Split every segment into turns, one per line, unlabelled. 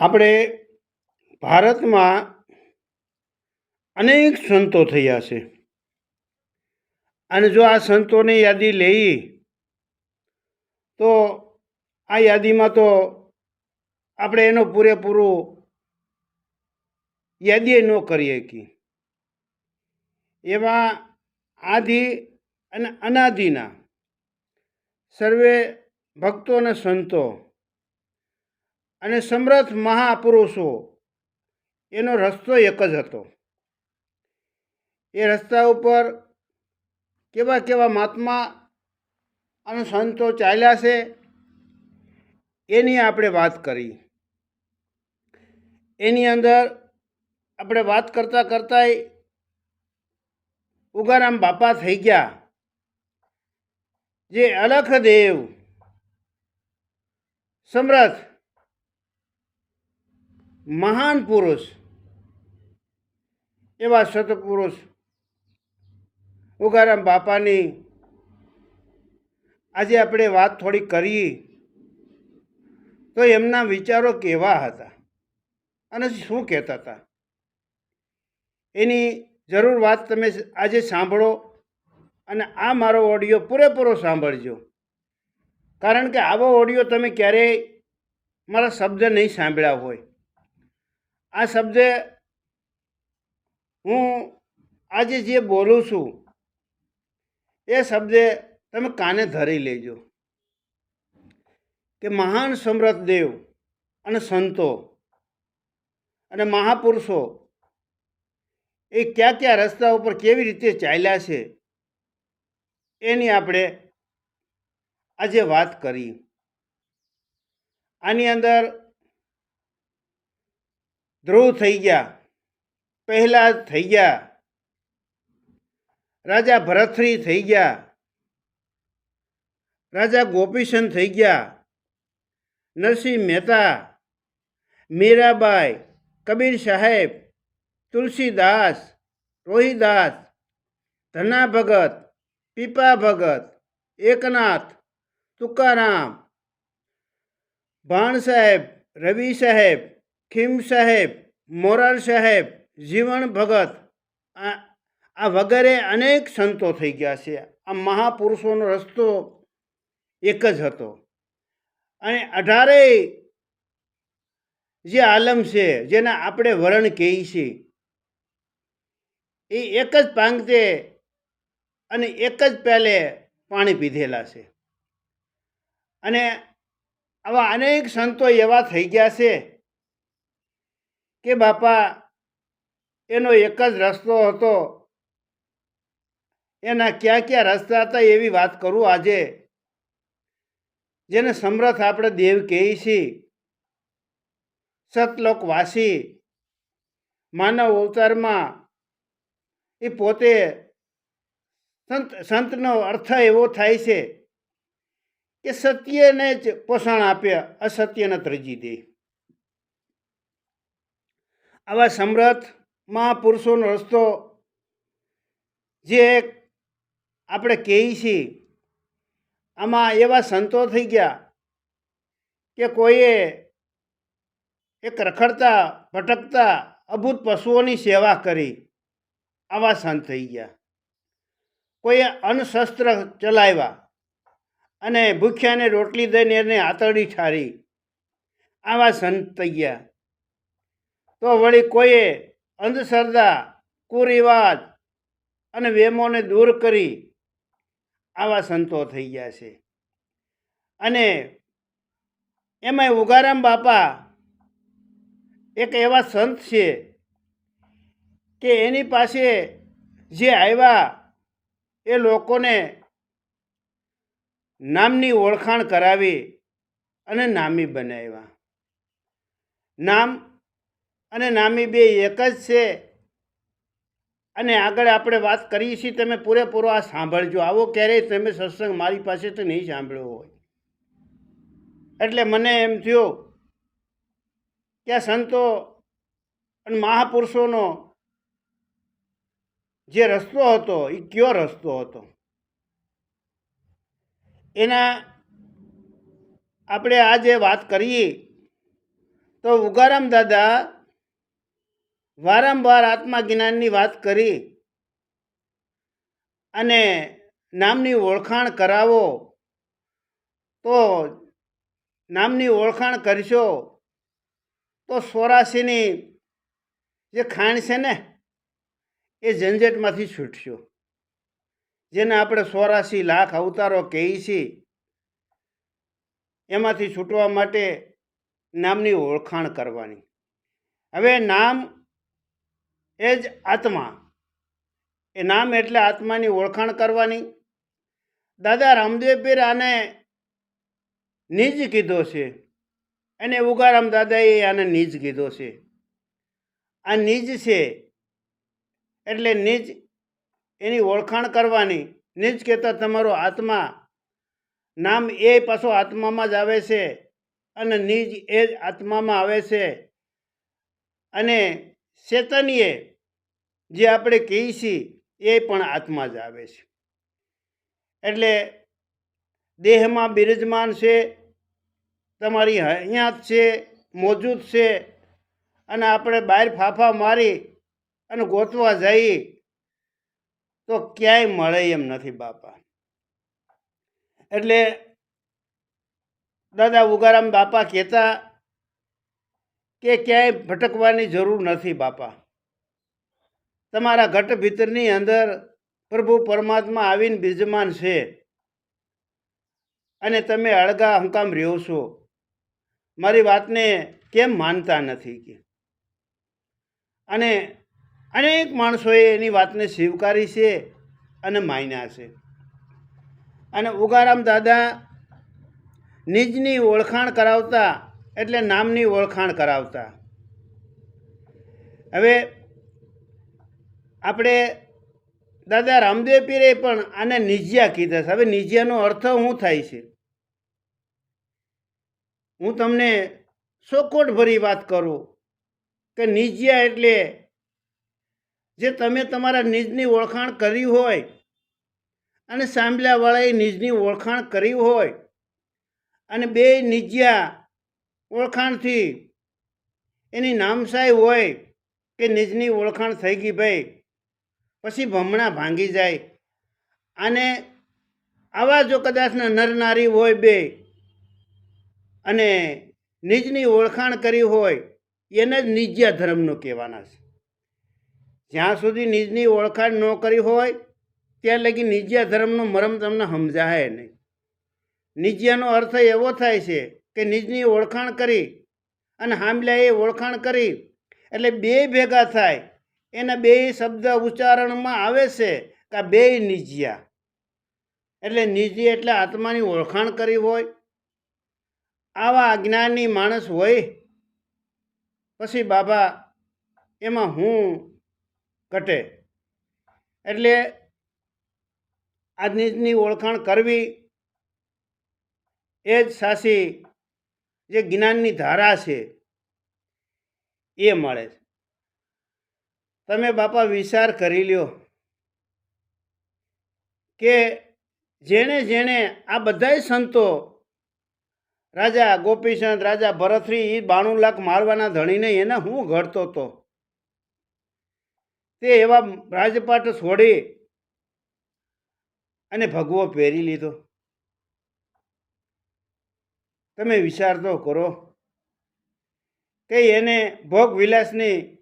આપણે ભારતમાં અનેક સંતો થયા છે. અને જો આ સંતોની યાદી લઈએ, તો આ યાદીમાં તો આપણે એનો પૂરેપૂરો યાદી ન કરી કે એવા આદિ અને અનાદિના સર્વે ભક્તો અને સંતો અને સમર્થ મહાપુરુષો, એનો રસ્તો એક જ હતો. એ રસ્તા ઉપર કેવા કેવા મહાત્મા અને સંતો ચાલ્યા છે, એની આપણે વાત કરી. એની અંદર આપણે વાત કરતાં કરતાંય ઉગારામ બાપા થઈ ગયા, જે અલખ દેવ સમર્થ મહાન પુરુષ, એવા સતપુરુષ ઉગારામ બાપાની આજે આપણે વાત થોડી કરીએ, તો એમના વિચારો કેવા હતા અને શું કહેતા હતા? એની જરૂર વાત તમે આજે સાંભળો અને આ મારો ઓડિયો પૂરેપૂરો સાંભળજો. કારણ કે આવો ઓડિયો તમે ક્યારેય મારા શબ્દ નહીં સાંભળ્યા હોય. આ શબ્દ હું આજે જે બોલું છું, એ શબ્દ તમે કાને ધરી લેજો? કે મહાન સમ્રાટ દેવ અને સંતો અને મહાપુરુષો એ કયા કયા રસ્તા ઉપર કેવી રીતે ચાલ્યા છે, એની આપણે આજે વાત કરી. આની અંદર ધ્રુવ થઈ ગયા. પહેલાદ થઈ ગયા. રાજા ભરતશ્રી થઈ ગયા. રાજા ગોપીચંદ થઈ ગયા. નરસિંહ મહેતા, મીરાબાઈ, કબીર સાહેબ, તુલસીદાસ, રોહિદાસ, ધના ભગત, પીપા ભગત, એકનાથ, તુકારામ, ભાણ સાહેબ, રવિ સાહેબ ખીમ સાહેબ, મોરાર સાહેબ જીવણ ભગત, આ વગેરે અનેક સંતો થઈ ગયા છે. આ મહાપુરુષોનો રસ્તો એક જ હતો. અને અઢારેય જે આલમ છે, જેના આપણે વરણ કહીએ છીએ, એ એક જ પાંગતે અને એક જ પહેલે પાણી પીધેલા છે. અને આવા અનેક સંતો એવા થઈ ગયા છે કે બાપા, એનો એક જ રસ્તો હતો. એના ક્યાં ક્યાં રસ્તા હતા એવી વાત કરું આજે? જેને સમરથ આપણે દેવ કહીએ છીએ. સતલોકવાસી, માનવ અવતારમાં, એ પોતે સંત, સંતનો અર્થ એવો થાય છે કે સત્યને જ પોષણ આપે અસત્યને ત્રજી દે. આવા સમર્થ મહાપુરુષોનો રસ્તો જે આપણે કહીએ છીએ, આમાં એવા સંતો થઈ ગયા કે કોઈએ એક રખડતા, ભટકતા, અભૂત પશુઓની સેવા કરી, આવા સંત થઈ ગયા. કોઈએ અન્નશસ્ત્ર ચલાવ્યા અને ભૂખ્યાને રોટલી દઈને એને આતરડી ઠારી, આવા સંત થઈ ગયા. તો વળી કોઈએ અંધશ્રદ્ધા, કુરિવાજ અને વેમોને દૂર કરી આવા સંતો થઈ ગયા છે. અને એમાંય ઉગારામ બાપા એક એવા સંત છે કે એની પાસે જે આવ્યા એ લોકોને નામની ઓળખાણ કરાવી અને નામી બનાવ્યા. નામ અને નામી બે, એક જ છે. અને આગળ આપણે વાત કરીએ છીએ, તમે પૂરેપૂરો આ સાંભળજો. આવો ક્યારેય તમે સત્સંગ મારી પાસેથી નહીં સાંભળ્યો હોય. એટલે મને એમ થયું કે આ સંતો અને મહાપુરુષોનો જે રસ્તો હતો, એ કયો રસ્તો હતો? એના આપણે આજે વાત કરીએ તો ઉગારામ દાદા વારંવાર આત્મજ્ઞાનની વાત કરી અને નામની ઓળખાણ કરાવો, તો નામની ઓળખાણ કરશો, તો સોરાસીની જે ખાણ છે ને, એ ઝંઝટમાંથી છૂટશો. જેને આપણે સોરાસી લાખ અવતારો કહીએ છીએ, એમાંથી છૂટવા માટે નામની ઓળખાણ કરવાની. હવે નામ એ જ આત્મા. એ નામ એટલે આત્માની ઓળખાણ કરવાની. દાદા રામદેવ પીર આને નીજ કીધો છે. અને ઉગારામ દાદાએ આને નીજ કીધો છે. આ નિજ છે એટલે નીજ એની ઓળખાણ કરવાની. નીજ કહેતા તમારો આત્મા. નામ એ પાછો આત્મામાં જ આવે છે અને નીજ એ જ આત્મામાં આવે છે. અને ચેતનીય જે આપણે કહીએ છીએ, એ પણ આત્મા જ આવે છે. એટલે દેહમાં બિરાજમાન છે, તમારી અહીંયા જ છે, મોજૂદ છે, અને આપણે બહાર ફાફા મારી અને ગોતવા જઈએ, તો ક્યાંય મળે એમ નથી બાપા. એટલે દાદા ઉગારામ બાપા કહેતા કે ક્યાંય ભટકવાની જરૂર નથી બાપા. તમારા ઘટ ભીતરની અંદર પ્રભુ પરમાત્મા આવીને બિજમાન છે. અને તમે અળગા હંકામ રહ્યો છો. મારી વાતને કેમ માનતા નથી કે? અને અનેક માણસોએ એની વાતને સ્વીકારી છે અને માન્યા છે. અને ઉગારામ દાદા નિજની ઓળખાણ કરાવતા એટલે નામની ઓળખાણ કરાવતા. હવે આપણે દાદા રામદેવ પીરે પણ આને નિજ્યા કીધા છે. હવે નિજ્યાનો અર્થ શું થાય છે? હું તમને સોકોટ ભરી વાત કરું કે નિજ્યા એટલે જે તમે તમારા નિજની ઓળખાણ કરી હોય અને સાંભળ્યાવાળાએ નિજની ઓળખાણ કરી હોય અને બે નિજ્યા ઓળખાણથી એની નામસાઈ હોય કે નિજની ઓળખાણ થઈ ગઈ ભાઈ. પછી ભમણા ભાંગી જાય. અને આવા જો કદાચના નર નારી હોય બે, અને નિજની ઓળખાણ કરી હોય, એને જ નિજ્યા ધર્મનું કહેવાના છે. જ્યાં સુધી નિજની ઓળખાણ ન કરી હોય, ત્યાં લગી નિજ્યા ધર્મનો મરમ તમને સમજાય નહીં. નિજ્યાનો અર્થ એવો થાય છે કે નિજની ઓળખાણ કરી અને હામલા એ ઓળખાણ કરી, એટલે બે ભેગા થાય એના બે શબ્દ ઉચ્ચારણમાં આવે છે કે બે નિજ્યા. એટલે નિજી એટલે આત્માની ઓળખાણ કરી હોય. આવા અજ્ઞાની માણસ હોય, પછી બાબા એમાં હું ઘટે. એટલે આ નિજની ઓળખાણ કરવી એ જ સાસી જે જ્ઞાનની ધારા છે, એ મળે છે. તમે બાપા વિચાર કરી લ્યો કે જેણે જેણે આ બધાય સંતો, રાજા ગોપીચંદ, રાજા ભરતરી એ બાણું લાખ મારવાના ધણીને એને હું ઘડતો હતો તે એવા રાજપાટ છોડી અને ભગવો પહેરી લીધો. તમે વિચાર તો કરો કે એને ભોગ વિલાસની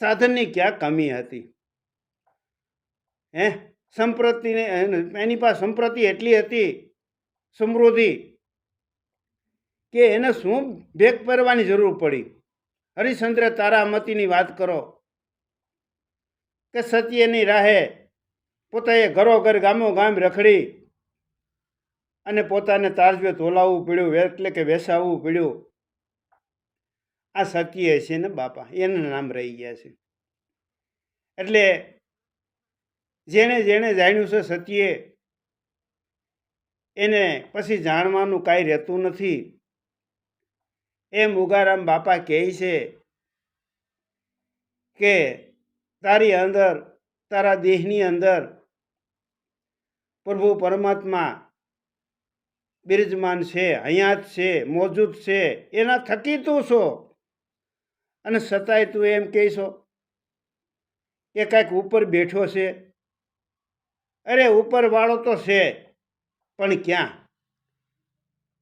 સાધનની ક્યાં કમી હતી? હે? સંપ્રતિને એની પાસે સંપ્રતિ એટલી હતી સમૃદ્ધિ કે એને શું ભેગ પહેરવાની જરૂર પડી? હરિશ્ચંદ્ર તારામતીની વાત કરો કે સત્યની રાહે પોતાએ ઘરો ઘર ગામો ગામ રખડી અને પોતાને તારજવે તોલાવવું પડ્યું, એટલે કે વેસાવવું પડ્યું. આ સત્ય છે ને બાપા, એના નામ રહી ગયા છે. એટલે જેણે જેણે જાણ્યું છે સત્યે એને પછી જાણવાનું કાંઈ રહેતું નથી. એમ ઉગારામ બાપા કહે છે કે, તારી અંદર, તારા દેહની અંદર પ્રભુ પરમાત્મા બિરજમાન છે હયાત છે, મોજૂદ છે, એના થકી તું છો? અને છતાંય તું એમ કહીશો કે કાંઈક ઉપર બેઠો છે. અરે ઉપરવાળો તો છે, પણ ક્યાં?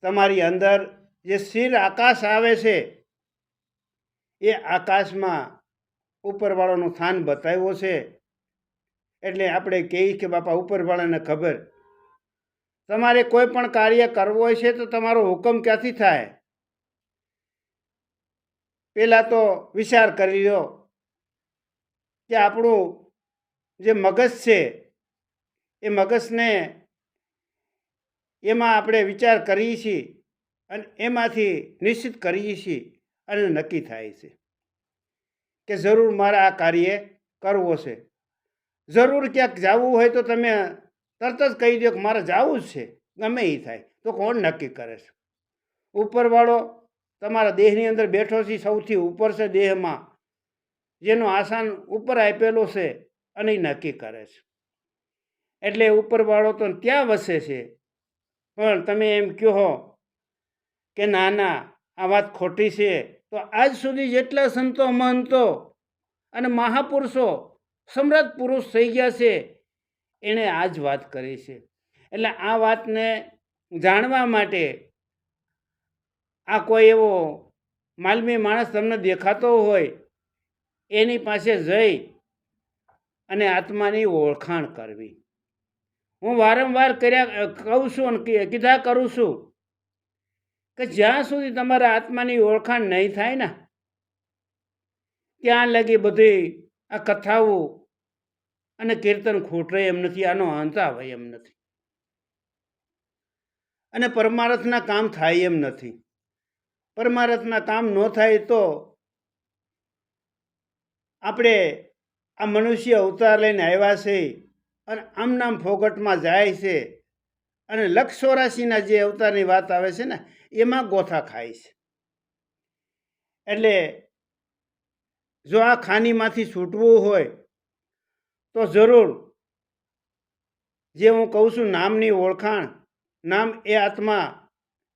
તમારી અંદર જે સ્થિર આકાશ આવે છે, એ આકાશમાં ઉપરવાળાનું સ્થાન બતાવ્યો છે. એટલે આપણે કહીએ કે બાપા ઉપરવાળાને ખબર. તમારે કોઈ પણ કાર્ય કરવું હોય છે તો તમારો હુકમ ક્યાંથી થાય? પહેલાં તો વિચાર કરી લો કે આપણું જે મગજ છે, એ મગજને એમાં આપણે વિચાર કરીએ છીએ અને એમાંથી નિશ્ચિત કરીએ છીએ અને નક્કી થાય છે કે જરૂર મારે આ કાર્ય કરવો છે જરૂર ક્યાંક જવું હોય તો તમે તરત જ કહી દો કે મારે જવું જ છે, ગમે એ થાય, તો કોણ નક્કી કરે છે? ઉપરવાળો તમારા દેહની અંદર બેઠો છે સૌથી ઉપર છે દેહમાં. જેનું આસાન ઉપર આપેલું છે અને એ નક્કી કરે છે. એટલે ઉપરવાળો તો ત્યાં વસે છે. પણ તમે એમ કહો કે ના ના આ વાત ખોટી છે, તો આજ સુધી જેટલા સંતો મહંતો અને મહાપુરુષો સમ્રાટ પુરુષ થઈ ગયા છે, એણે આ જ વાત કરી છે. એટલે આ વાતને જાણવા માટે આ કોઈ એવો માલમી માણસ તમને દેખાતો હોય, એની પાસે જઈ અને આત્માની ઓળખાણ કરવી. હું વારંવાર કર્યા કહું છું અને કીધા કરું છું કે જ્યાં સુધી તમારા આત્માની ઓળખાણ નહીં થાય ને, ત્યાં લગી બધી આ કથાઓ અને કીર્તન ખોટરે એમ નથી, આનો અંત આવે એમ નથી. અને પરમાર્થના કામ થાય એમ નથી. પરમાર્થના કામ ન થાય તો આપણે આ મનુષ્ય અવતાર લઈને આવ્યા છે અને આમ નામ ફોગટમાં જાય છે અને લક્ષ ચોરાશીના જે અવતારની વાત આવે છે ને, એમાં ગોથા ખાય છે. એટલે જો આ ખાનીમાંથી છૂટવું હોય તો જરૂર જે હું કહું છું નામની ઓળખાણ, નામ એ આત્મા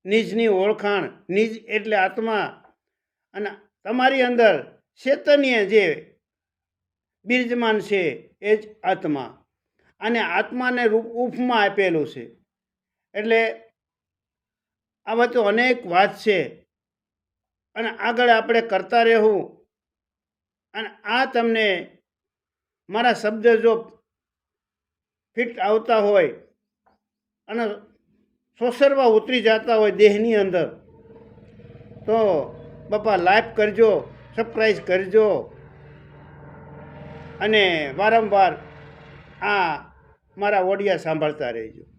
નિજની ઓળખાણ, નિજ એટલે આત્મા. અને તમારી અંદર ચેતન્ય જે બિરજમાન છે, એ જ આત્મા. અને આત્માને રૂપ ઉપમાં આપેલું છે. એટલે આવા તો અનેક વાત છે. અને આગળ આપણે કરતા રહેવું. અને આ તમને મારા શબ્દ જો ફિટ આવતા હોય, અને સોસરવા ઉતરી જતા હોય દેહની અંદર. તો બાપા લાઈક કરજો સબસ્ક્રાઈબ કરજો. અને વારંવાર આ મારા ઓડિયા સાંભળતા રહેજો.